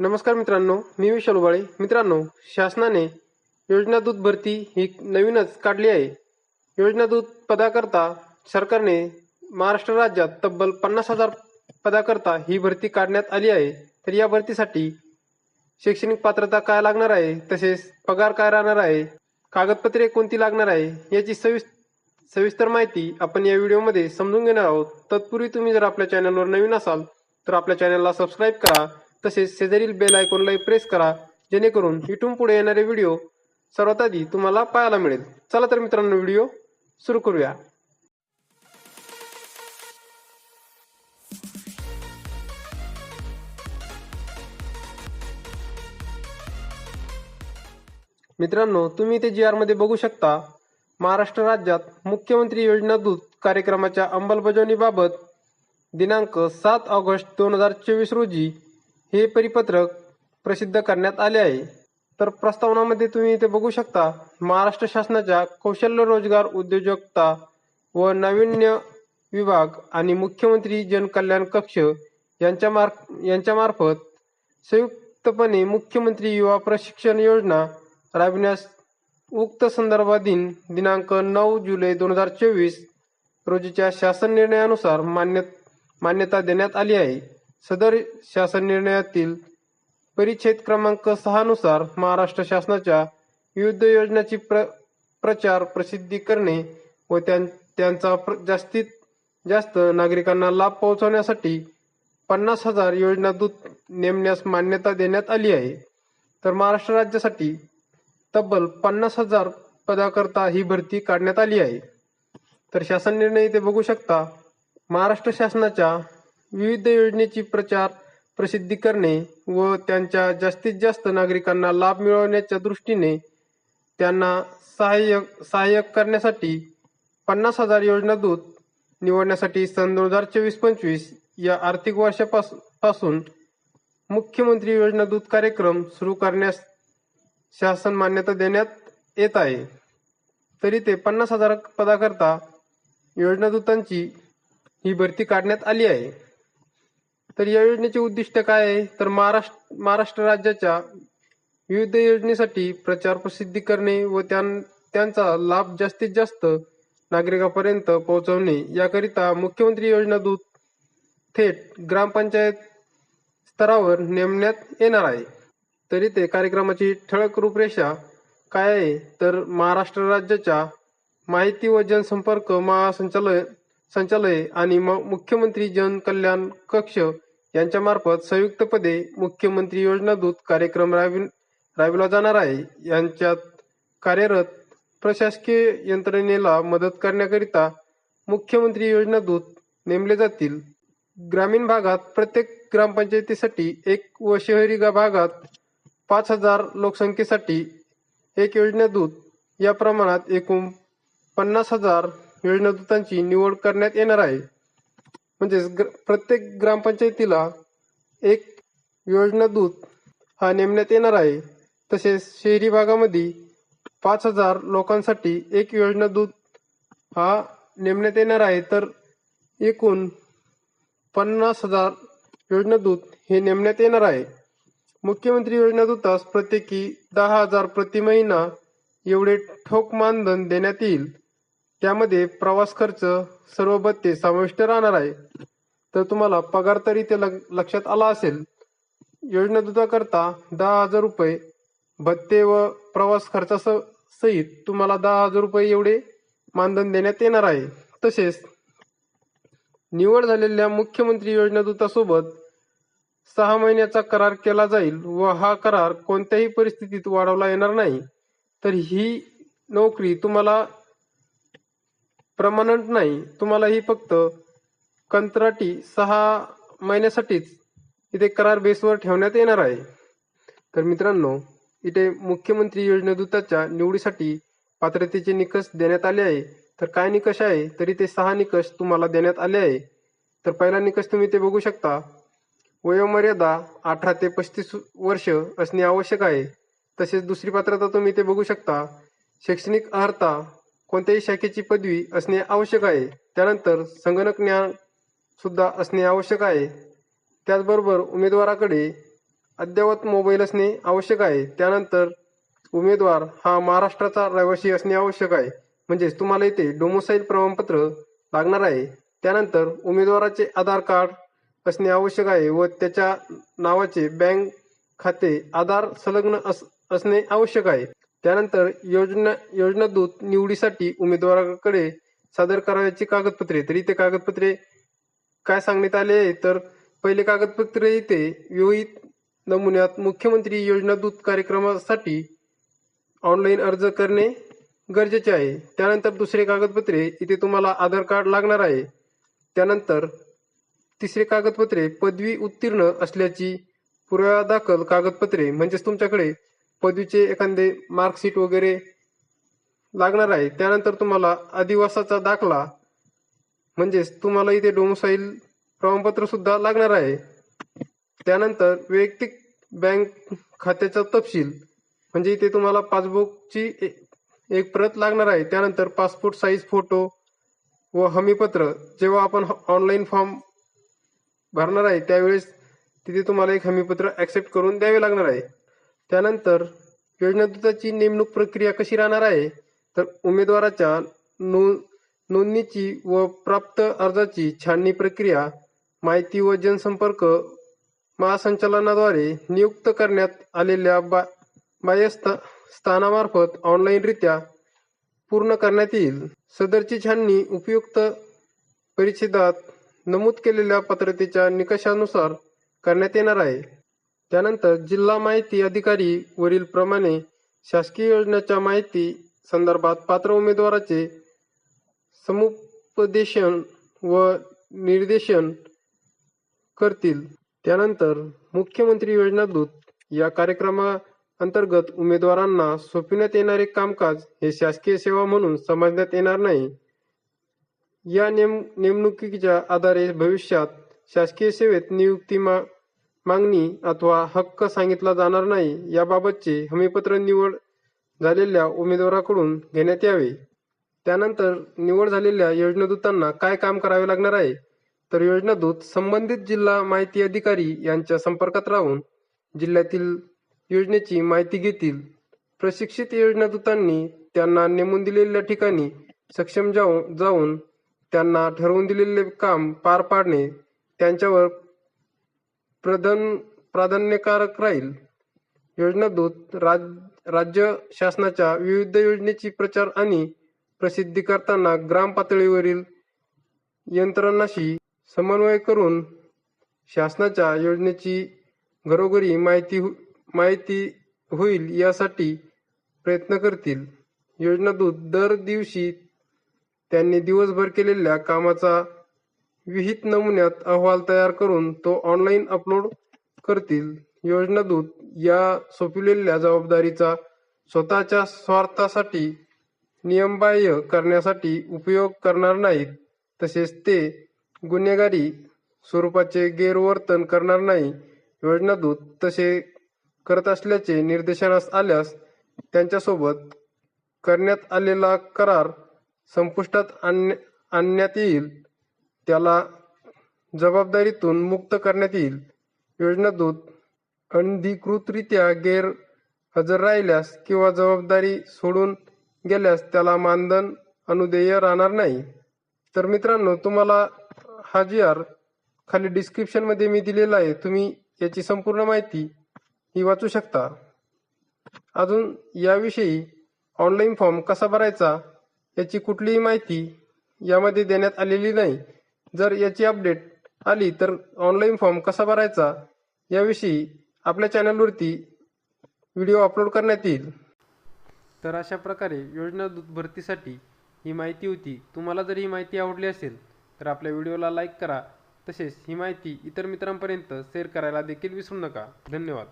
नमस्कार मित्रांनो मी विशाल उबाळे. मित्रांनो शासनाने योजना दूध भरती ही नवीनच काढली आहे. योजना दूध पदाकरता सरकारने महाराष्ट्र राज्यात तब्बल पन्नास हजार पदाकरता ही भरती काढण्यात आली आहे. तर या भरतीसाठी शैक्षणिक पात्रता काय लागणार आहे तसेच पगार काय राहणार आहे कागदपत्रे कोणती लागणार आहे याची सविस सविस्तर माहिती आपण या व्हिडिओमध्ये समजून घेणार आहोत. तत्पूर्वी तुम्ही जर आपल्या चॅनलवर नवीन असाल तर आपल्या चॅनलला सबस्क्राईब करा. तसेच शेजारील बेल आयकॉनलाही प्रेस करा जेणेकरून इथून पुढे येणारे व्हिडिओ सर्वात आधी तुम्हाला पाहायला मिळेल. चला तर मित्रांनो व्हिडिओ सुरू करूया. मित्रांनो तुम्ही ते जी आरमध्ये बघू शकता महाराष्ट्र राज्यात मुख्यमंत्री योजना दूत कार्यक्रमाच्या अंमलबजावणीबाबत दिनांक सात ऑगस्ट दोन हजार चोवीस रोजी हे परिपत्रक प्रसिद्ध करण्यात आले आहे. तर प्रस्तावनामध्ये तुम्ही इथे बघू शकता महाराष्ट्र शासनाच्या कौशल्य रोजगार उद्योजकता व नाविन्य विभाग आणि मुख्यमंत्री जनकल्याण कक्ष यांच्या मार्फ यांच्यामार्फत संयुक्तपणे मुख्यमंत्री युवा प्रशिक्षण योजना राबविण्यास उक्त संदर्भाधीन दिनांक नऊ जुलै दोन हजार चोवीस रोजीच्या शासन निर्णयानुसार मान्य मान्यता देण्यात आली आहे. सदर शासन निर्णयातील परिच्छेद क्रमांक सहा नुसार महाराष्ट्र शासनाच्या विविध योजनांची प्र प्रचार प्रसिद्धी करणे व त्यां त्यांचा प्र जास्तीत जास्त नागरिकांना लाभ पोहोचवण्यासाठी पन्नास हजार योजना दूत नेमण्यास मान्यता देण्यात आली आहे. तर महाराष्ट्र राज्यासाठी तब्बल पन्नास हजार पदाकरता ही भरती काढण्यात आली आहे. तर शासन निर्णय इथे बघू शकता महाराष्ट्र शासनाच्या विविध योजनेची प्रचार प्रसिद्धी करणे व त्यांच्या जास्तीत जास्त नागरिकांना लाभ मिळवण्याच्या दृष्टीने त्यांना सहाय्यक सहाय्यक करण्यासाठी पन्नास हजार योजना दूत निवडण्यासाठी सन दोन हजार चोवीस पंचवीस या आर्थिक वर्षापासून पासून मुख्यमंत्री योजना दूत कार्यक्रम सुरू करण्यास शासन मान्यता देण्यात येत आहे. तरी ते पन्नास हजार पदाकरता योजना दूतांची ही भरती काढण्यात आली आहे. तर या योजनेचे उद्दिष्ट काय आहे? तर महाराष्ट्र महाराष्ट्र राज्याच्या विविध योजनेसाठी प्रचार प्रसिद्धी करणे व त्यां त्यांचा लाभ जास्तीत जास्त नागरिकांपर्यंत पोहोचवणे याकरिता मुख्यमंत्री योजना दूत थेट ग्रामपंचायत स्तरावर नेमण्यात येणार आहे. तरी ते कार्यक्रमाची ठळक रूपरेषा काय आहे? तर महाराष्ट्र राज्याच्या माहिती व जनसंपर्क महासंचालय संचालय आणि म- मुख्यमंत्री जनकल्याण कक्ष यांच्यामार्फत संयुक्तपणे मुख्यमंत्री योजना दूत कार्यक्रम राबविला जाणार आहे. यांच्यात कार्यरत प्रशासकीय यंत्रणेला मदत करण्याकरिता मुख्यमंत्री योजना दूत नेमले जातील. ग्रामीण भागात प्रत्येक ग्रामपंचायतीसाठी एक व शहरी गा- भागात पाच हजार लोकसंख्येसाठी एक योजना दूत. या प्रमाणात एकूण पन्नास हजार योजनादूतांची निवड करण्यात येणार आहे. म्हणजेच ग्र प्रत्येक ग्रामपंचायतीला एक योजनादूत हा नेमण्यात येणार आहे. तसेच शहरी भागामध्ये पाच हजार लोकांसाठी एक योजना दूत हा नेमण्यात येणार आहे. तर एकूण पन्नास हजार योजना दूत हे नेमण्यात येणार आहे. मुख्यमंत्री योजनादूतास प्रत्येकी दहा हजार प्रति महिना एवढे ठोक मानधन देण्यात येईल. त्यामध्ये प्रवास खर्च सर्व भत्ते समाविष्ट राहणार आहे. तर तुम्हाला पगार तरी ते लक्षात आला असेल. योजना दूताकरता दहा हजार रुपये भत्ते व प्रवास खर्चा सहित तुम्हाला दहा हजार रुपये एवढे मानधन देण्यात येणार आहे. तसेच निवड झालेल्या मुख्यमंत्री योजना दूतासोबत सहा महिन्याचा करार केला जाईल व हा करार कोणत्याही परिस्थितीत वाढवला येणार नाही. तर ही नोकरी तुम्हाला परमनंट नाही. तुम्हाला ही फक्त कंत्राटी सहा महिन्यासाठीच इथे करार बेसवर ठेवण्यात येणार आहे. तर मित्रांनो इथे मुख्यमंत्री योजना दूताच्या निवडीसाठी पात्रतेचे निकष देण्यात आले आहे. तर काय निकष आहे? तरी ते सहा निकष तुम्हाला देण्यात आले आहे. तर पहिला निकष तुम्ही ते बघू शकता. वयोमर्यादा अठरा ते पस्तीस वर्ष असणे आवश्यक आहे. तसेच दुसरी पात्रता तुम्ही ते बघू शकता. शैक्षणिक अर्हता कोणत्याही शाखेची पदवी असणे आवश्यक आहे. त्यानंतर संगणक ज्ञान सुद्धा असणे आवश्यक आहे. त्याचबरोबर उमेदवाराकडे अद्ययावत मोबाईल असणे आवश्यक आहे. त्यानंतर उमेदवार हा महाराष्ट्राचा रहिवासी असणे आवश्यक आहे. म्हणजेच तुम्हाला इथे डोमोसाईल प्रमाणपत्र लागणार आहे. त्यानंतर उमेदवाराचे आधार कार्ड असणे आवश्यक आहे व त्याच्या नावाचे बँक खाते आधार संलग्न अस असणे आवश्यक आहे. त्यानंतर योजना योजनादूत निवडीसाठी उमेदवाराकडे सादर करावयाची कागदपत्रे. तर इथे कागदपत्रे काय सांगण्यात आले आहे? तर पहिले कागदपत्रे इथे विविध नमुन्यात मुख्यमंत्री योजनादूत कार्यक्रमासाठी ऑनलाईन अर्ज करणे गरजेचे आहे. त्यानंतर दुसरे कागदपत्रे इथे तुम्हाला आधार कार्ड लागणार आहे. त्यानंतर तिसरे कागदपत्रे पदवी उत्तीर्ण असल्याची पुरावा दाखल कागदपत्रे. म्हणजेच तुमच्याकडे पदवीचे एखादे मार्कशीट वगैरे लागणार आहे. त्यानंतर तुम्हाला अधिवासाचा दाखला म्हणजेच तुम्हाला इथे डोमसाईल प्रमाणपत्र सुद्धा लागणार आहे. त्यानंतर वैयक्तिक बँक खात्याचा तपशील म्हणजे इथे तुम्हाला पासबुकची ए- एक प्रत लागणार आहे. त्यानंतर पासपोर्ट साईज फोटो व हमीपत्र. जेव्हा आपण ऑनलाईन फॉर्म भरणार आहे त्यावेळेस तिथे तुम्हाला एक हमीपत्र ॲक्सेप्ट करून द्यावे लागणार आहे. त्यानंतर योजनादूताची नेमणूक प्रक्रिया कशी राहणार आहे? तर उमेदवाराच्या नो नोंदणीची व प्राप्त अर्जाची छाननी प्रक्रिया माहिती व जनसंपर्क महासंचालनाद्वारे नियुक्त करण्यात आलेल्या बा बाह्य स्थानामार्फत ऑनलाईनरित्या पूर्ण करण्यात येईल. सदरची छाननी उपयुक्त परिच्छेदात नमूद केलेल्या पात्रतेच्या निकषानुसार करण्यात येणार आहे. त्यानंतर जिल्हा माहिती अधिकारी वरील प्रमाणे शासकीय योजनेच्या माहिती संदर्भात पात्र उमेदवाराचे समुपदेशन व निर्देशन करतील. त्यानंतर मुख्यमंत्री योजना दूत या कार्यक्रमाअंतर्गत उमेदवारांना सोपविण्यात येणारे कामकाज हे शासकीय सेवा म्हणून समजण्यात येणार नाही. या नेम नेमणुकीच्या आधारे भविष्यात शासकीय सेवेत नियुक्ती मा मागणी अथवा हक्क सांगितला जाणार नाही याबाबतचे हमीपत्र निवड झालेल्या उमेदवाराकडून घेण्यात यावे. त्यानंतर निवड झालेल्या योजनादूतांना काय काम करावे लागणार आहे? तर योजनादूत संबंधित जिल्हा माहिती अधिकारी यांच्या संपर्कात राहून जिल्ह्यातील योजनेची माहिती घेतील. प्रशिक्षित योजनादूतांनी त्यांना नेमून दिलेल्या ठिकाणी सक्षम जाऊन जाऊन त्यांना ठरवून दिलेले काम पार पाडणे त्यांच्यावर प्रधान प्राधान्यकारक राहील. योजनादूत राज राज्य शासनाच्या विविध योजनेची प्रचार आणि प्रसिद्धी करताना ग्राम पातळीवरील यंत्रणाशी समन्वय करून शासनाच्या योजनेची घरोघरी माहिती हु माहिती होईल यासाठी प्रयत्न करतील. योजनादूत दर दिवशी त्यांनी दिवसभर केलेल्या कामाचा विहित नमुन्यात अहवाल तयार करून तो ऑनलाईन अपलोड करतील. योजनादूत या सोपविलेल्या जबाबदारीचा स्वतःच्या स्वार्थासाठी नियमबाह्य करण्यासाठी उपयोग करणार नाहीत. तसेच ते गुन्हेगारी स्वरूपाचे गैरवर्तन करणार नाही. योजनादूत तसे करत असल्याचे निर्देशनास आल्यास त्यांच्यासोबत करण्यात आलेला करार संपुष्टात आणण्या आणण्यात येईल. त्याला जबाबदारीतून मुक्त करण्यात येईल. योजनादूत अनधिकृतरित्या गैर हजर राहिल्यास किंवा जबाबदारी सोडून गेल्यास त्याला मानधन अनुदेय राहणार नाही. तर मित्रांनो तुम्हाला हा जी आर खाली डिस्क्रिप्शनमध्ये मी दिलेला आहे. तुम्ही याची संपूर्ण माहिती ही वाचू शकता. अजून याविषयी ऑनलाईन फॉर्म कसा भरायचा याची कुठलीही माहिती यामध्ये देण्यात आलेली नाही. जर याची अपडेट आली तर ऑनलाईन फॉर्म कसा भरायचा? याविषयी आपल्या चॅनलवरती व्हिडिओ अपलोड करण्यात येईल. तर अशा प्रकारे योजना भरतीसाठी ही माहिती होती. तुम्हाला जर ही माहिती आवडली असेल तर आपल्या व्हिडिओला लाईक करा. तसेच ही माहिती इतर मित्रांपर्यंत शेअर करायला देखील विसरू नका. धन्यवाद.